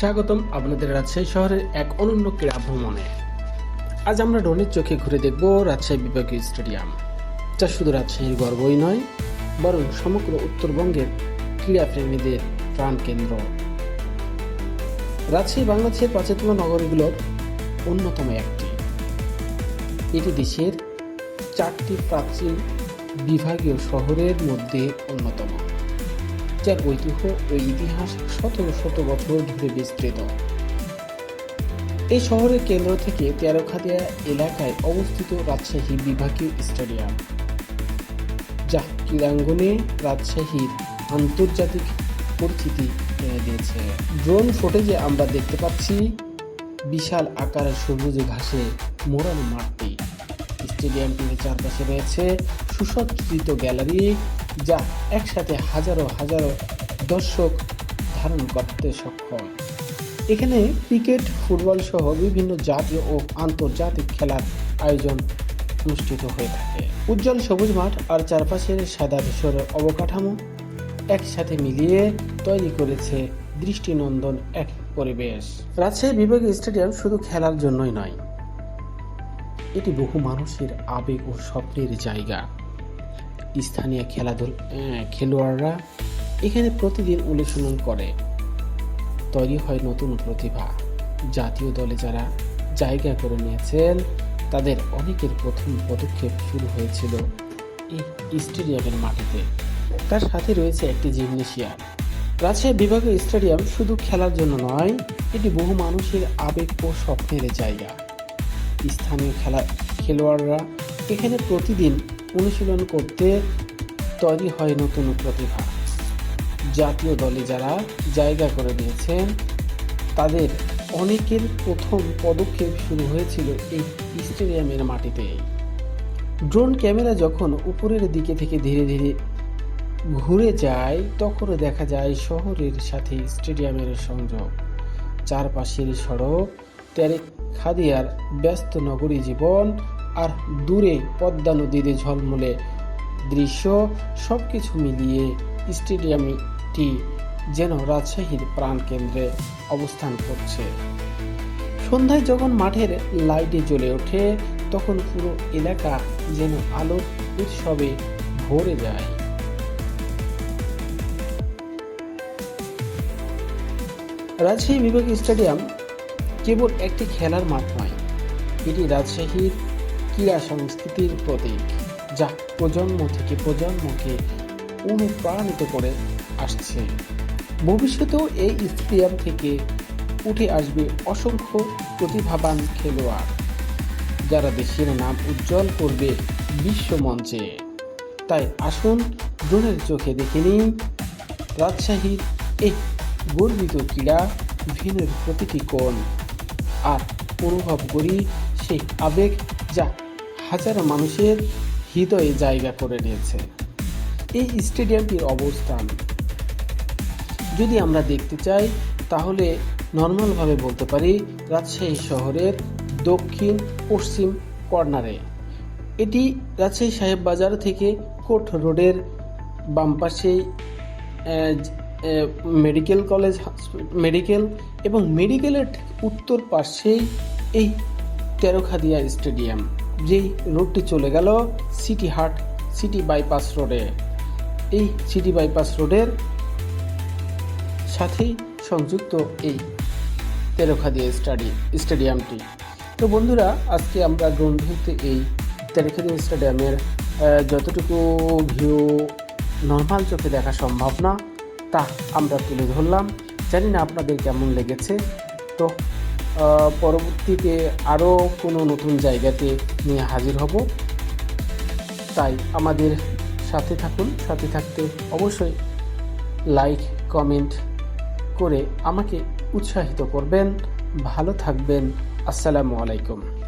স্বাগতম আপনাদের রাজশাহী শহরের এক অনন্য ক্রীড়া ভ্রমণে। আজ আমরা ড্রোনের চোখে ঘুরে দেখব রাজশাহী বিভাগীয় স্টেডিয়াম, যা শুধু রাজশাহীর গর্বই নয়, বরং সমগ্র উত্তরবঙ্গের ক্রীড়াপ্রেমীদের প্রাণকেন্দ্র। রাজশাহী বাংলাদেশের প্রাচীনতম নগরীগুলোর অন্যতম একটি। এটি দেশের চারটি প্রাচীন বিভাগীয় শহরের মধ্যে অন্যতম। যার ঐতিহ্য ও ইতিহাস শত শত বছর ধরে বিস্তৃত। এই শহরের কেন্দ্র থেকে তেরোখাদিয়া এলাকায় অবস্থিত রাজশাহী বিভাগীয় স্টেডিয়াম, যা ক্রীড়াঙ্গনে রাজশাহীর আন্তর্জাতিক পরিচিতি এনে দিয়েছে। ড্রোন ফুটেজে আমরা দেখতে পাচ্ছি বিশাল আকারের সবুজ ঘাসে মোড়ানো মাঠটি। স্টেডিয়ামটির চারপাশে রয়েছে সুসজ্জিত গ্যালারি যা একসাথে হাজারো হাজারো দর্শক ধারণ করতে সক্ষম। এখানে ক্রিকেট, ফুটবল সহ বিভিন্ন জাতীয় ও আন্তর্জাতিক খেলার আয়োজন অনুষ্ঠিত হয়ে থাকে। উজ্জ্বল সবুজ মাঠ আর চারপাশের সাদা ধূসর অবকাঠামো একসাথে মিলিয়ে তৈরি করেছে দৃষ্টিনন্দন এক পরিবেশ। রাজশাহী বিভাগীয় স্টেডিয়াম শুধু খেলার জন্যই নয়, এটি বহু মানুষের আবেগ ও স্বপ্নের জায়গা। স্থানীয় খেলাধুল খেলোয়াড়রা এখানে প্রতিদিন অনুশীলন করে। তৈরি হয় নতুন প্রতিভা। জাতীয় দলে যারা জায়গা করে নিয়েছেন, তাদের অনেকের প্রথম পদক্ষেপ শুরু হয়েছিল এই স্টেডিয়ামের মাটিতে। তার সাথে রয়েছে একটি জিমনেশিয়াম। রাজশাহী বিভাগীয় স্টেডিয়াম শুধু খেলার জন্য নয়, এটি বহু মানুষের আবেগ ও স্বপ্নের জায়গা। স্থানীয় খেলা, খেলোয়াড়রা এখানে প্রতিদিন অনুশীলন করতে তৈরি হয় নতুন প্রতিভা। জাতীয় দলে যারা জায়গা করে নিয়েছেন, তাদের অনেকের প্রথম পদক্ষেপ শুরু হয়েছিল এই স্টেডিয়ামের মাটিতে। ড্রোন ক্যামেরা যখন উপরের দিকে থেকে ধীরে ধীরে ঘুরে যায়, তখন দেখা যায় শহরের সাথে স্টেডিয়ামের সংযোগ। চারপাশের সড়ক তেরে খাদিয়ার ব্যস্ত নগরী জীবন আর দূরে পদ্মা নদীতে ঝলমলে দৃশ্য সব কিছু মিলিয়ে স্টেডিয়ামটি যেন রাজশাহীর প্রাণকেন্দ্রে অবস্থান করছে। সন্ধ্যায় যখন মাঠের লাইটে জ্বলে ওঠে, তখন পুরো এলাকা যেন আলোর উৎসবে ভরে যায়। রাজশাহী বিভাগীয় স্টেডিয়াম কেবল একটি খেলার মাঠ নয়, এটি রাজশাহীর ক্রীড়া সংস্কৃতির প্রতীক, যা প্রজন্ম থেকে প্রজন্মকে অনুপ্রাণিত করে আসছে। ভবিষ্যতেও এই স্টেডিয়াম থেকে উঠে আসবে অসংখ্য প্রতিভাবান খেলোয়াড়, যারা দেশের নাম উজ্জ্বল করবে বিশ্ব মঞ্চে। তাই আসুন ড্রোনের চোখে দেখে নিন, রাজশাহীর এই গর্বিত ক্রীড়া ভেনের প্রতিটি কোণ, আর অনুভব করি সেই আবেগ যা হাজারো মানুষের হৃদয়ে জায়গা করে নিয়েছে। এই স্টেডিয়ামটির অবস্থান। যদি আমরা দেখতে চাই তাহলে নর্মালভাবে বলতে পারি রাজশাহী শহরের দক্ষিণ পশ্চিম কর্নারে। এটি রাজশাহী সাহেব বাজার থেকে কোট রোডের বাম আহ, মেডিকেল কলেজ মেডিকেল এবং মেডিকেলের উত্তর পাশেই এই তেরোখাদিয়া স্টেডিয়াম। যেই রোডটি চলে গেল সিটি হাট, সিটি বাইপাস রোডে। এই সিটি বাইপাস রোডের সাথেই সংযুক্ত এই তেরোখাদিয়া স্টাডি, স্টেডিয়ামটি। তো বন্ধুরা, আজকে আমরা ড্রোন ভিউতে এই তেরোখাদিয়া স্টেডিয়ামের যতটুকু ভিউ নর্মাল চোখে দেখা সম্ভব না, তা আমরা তুলে ধরলাম। জানি না আপনাদের কেমন লেগেছে। তো পরবর্তীতে আরও কোনো নতুন জায়গাতে নিয়ে হাজির হব। তাই আমাদের সাথে থাকুন, সাথে থাকতে অবশ্যই লাইক কমেন্ট করে আমাকে উৎসাহিত করবেন। ভালো থাকবেন। আসসালামু আলাইকুম।